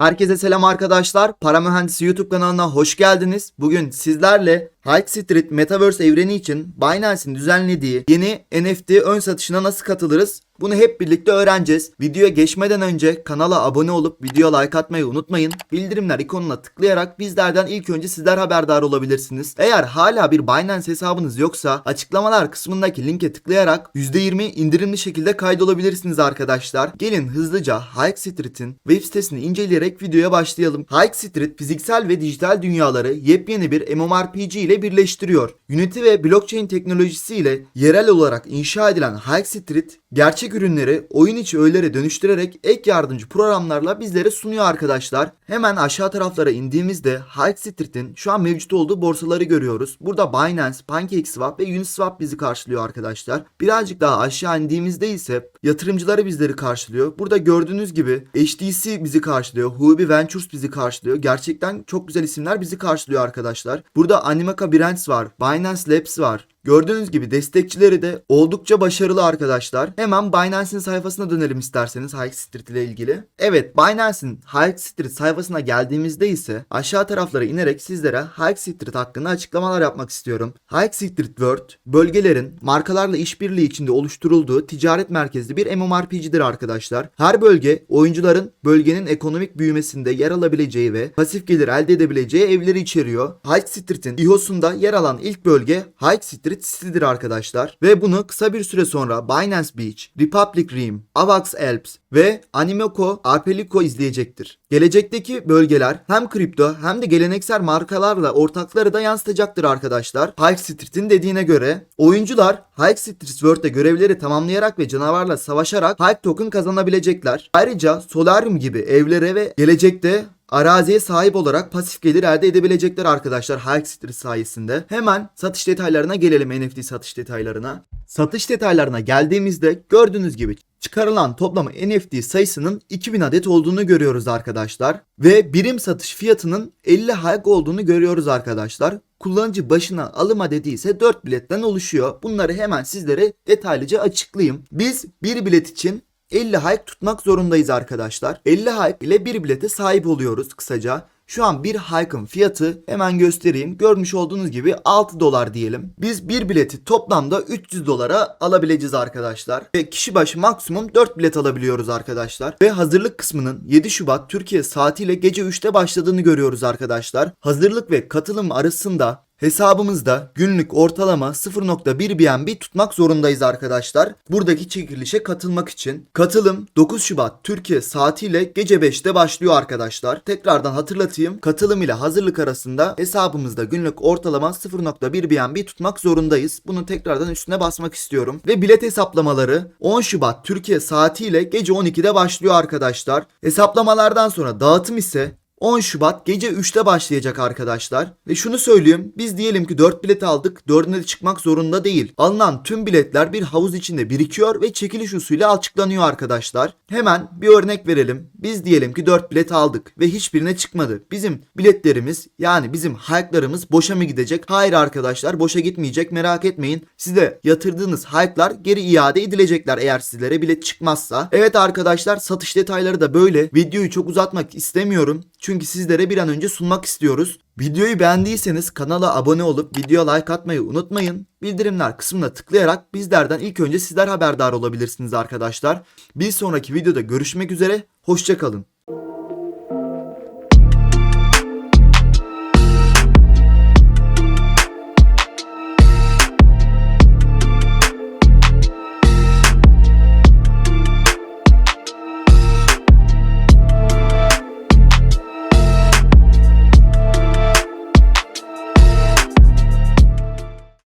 Herkese selam arkadaşlar. Para Mühendisi YouTube kanalına hoş geldiniz. Bugün sizlerle Hike Street Metaverse evreni için Binance'in düzenlediği yeni NFT ön satışına nasıl katılırız? Bunu hep birlikte öğreneceğiz. Videoya geçmeden önce kanala abone olup videoya like atmayı unutmayın. Bildirimler ikonuna tıklayarak bizlerden ilk önce sizler haberdar olabilirsiniz. Eğer hala bir Binance hesabınız yoksa açıklamalar kısmındaki linke tıklayarak %20 indirimli şekilde kaydolabilirsiniz arkadaşlar. Gelin hızlıca Hike Street'in web sitesini inceleyerek videoya başlayalım. Hike Street fiziksel ve dijital dünyaları yepyeni bir MMORPG ile birleştiriyor. Unity ve blockchain teknolojisiyle yerel olarak inşa edilen Hike Street gerçek ürünleri oyun içi öğelere dönüştürerek ek yardımcı programlarla bizlere sunuyor arkadaşlar. Hemen aşağı taraflara indiğimizde Hike Street'in şu an mevcut olduğu borsaları görüyoruz. Burada Binance, PancakeSwap ve Uniswap bizi karşılıyor arkadaşlar. Birazcık daha aşağı indiğimizde ise yatırımcıları bizleri karşılıyor. Burada gördüğünüz gibi HTC bizi karşılıyor. Huobi Ventures bizi karşılıyor. Gerçekten çok güzel isimler bizi karşılıyor arkadaşlar. Burada Animaka Brands var. Binance Labs var. Gördüğünüz gibi destekçileri de oldukça başarılı arkadaşlar. Hemen Binance'in sayfasına dönelim isterseniz Hike Street ile ilgili. Evet Binance'in Hike Street sayfasına geldiğimizde ise aşağı taraflara inerek sizlere Hike Street hakkında açıklamalar yapmak istiyorum. Hike Street World bölgelerin markalarla işbirliği içinde oluşturulduğu ticaret merkezli bir MMORPG'dir arkadaşlar. Her bölge oyuncuların bölgenin ekonomik büyümesinde yer alabileceği ve pasif gelir elde edebileceği evleri içeriyor. Hike Street'in İHO'sunda yer alan ilk bölge Hike Street City'dir arkadaşlar. Ve bunu kısa bir süre sonra Binance Beach, Republic Rim, Avax Alps ve Animeco Arpelico izleyecektir. Gelecekteki bölgeler hem kripto hem de geleneksel markalarla ortakları da yansıtacaktır arkadaşlar. Hike Street'in dediğine göre oyuncular Hike Street World'de görevleri tamamlayarak ve canavarla savaşarak Hike Token kazanabilecekler. Ayrıca Solarium gibi evlere ve gelecekte araziye sahip olarak pasif gelir elde edebilecekler arkadaşlar Street sayesinde. Hemen satış detaylarına gelelim NFT satış detaylarına. Satış detaylarına geldiğimizde gördüğünüz gibi çıkarılan toplam NFT sayısının 2000 adet olduğunu görüyoruz arkadaşlar. Ve birim satış fiyatının 50 Hike olduğunu görüyoruz arkadaşlar. Kullanıcı başına alım adedi ise 4 biletten oluşuyor. Bunları hemen sizlere detaylıca açıklayayım. Biz bir bilet için 50 hike tutmak zorundayız arkadaşlar. 50 hike ile bir bilete sahip oluyoruz kısaca. Şu an bir hike'ın fiyatı hemen göstereyim. Görmüş olduğunuz gibi 6 dolar diyelim. Biz bir bileti toplamda 300 dolara alabileceğiz arkadaşlar. Ve kişi başı maksimum 4 bilet alabiliyoruz arkadaşlar. Ve hazırlık kısmının 7 Şubat Türkiye saatiyle gece 3'te başladığını görüyoruz arkadaşlar. Hazırlık ve katılım arasında Hesabımızda günlük ortalama 0.1 BNB tutmak zorundayız arkadaşlar. Buradaki çekilişe katılmak için. Katılım 9 Şubat Türkiye saatiyle gece 5'te başlıyor arkadaşlar. Tekrardan hatırlatayım. Katılım ile hazırlık arasında hesabımızda günlük ortalama 0.1 BNB tutmak zorundayız. Bunu tekrardan üstüne basmak istiyorum. Ve bilet hesaplamaları 10 Şubat Türkiye saatiyle gece 12'de başlıyor arkadaşlar. Hesaplamalardan sonra dağıtım ise 10 Şubat gece 3'te başlayacak arkadaşlar. Ve şunu söyleyeyim. Biz diyelim ki 4 bilet aldık. 4'üne de çıkmak zorunda değil. Alınan tüm biletler bir havuz içinde birikiyor ve çekiliş usulü açıklanıyor arkadaşlar. Hemen bir örnek verelim. Biz diyelim ki 4 bilet aldık ve hiçbirine çıkmadı. Bizim biletlerimiz yani bizim hayaklarımız boşa mı gidecek? Hayır arkadaşlar boşa gitmeyecek merak etmeyin. Size yatırdığınız hayaklar geri iade edilecekler eğer sizlere bilet çıkmazsa. Evet arkadaşlar satış detayları da böyle. Videoyu çok uzatmak istemiyorum. Çünkü sizlere bir an önce sunmak istiyoruz. Videoyu beğendiyseniz kanala abone olup videoya like atmayı unutmayın. Bildirimler kısmına tıklayarak bizlerden ilk önce sizler haberdar olabilirsiniz arkadaşlar. Bir sonraki videoda görüşmek üzere. Hoşçakalın.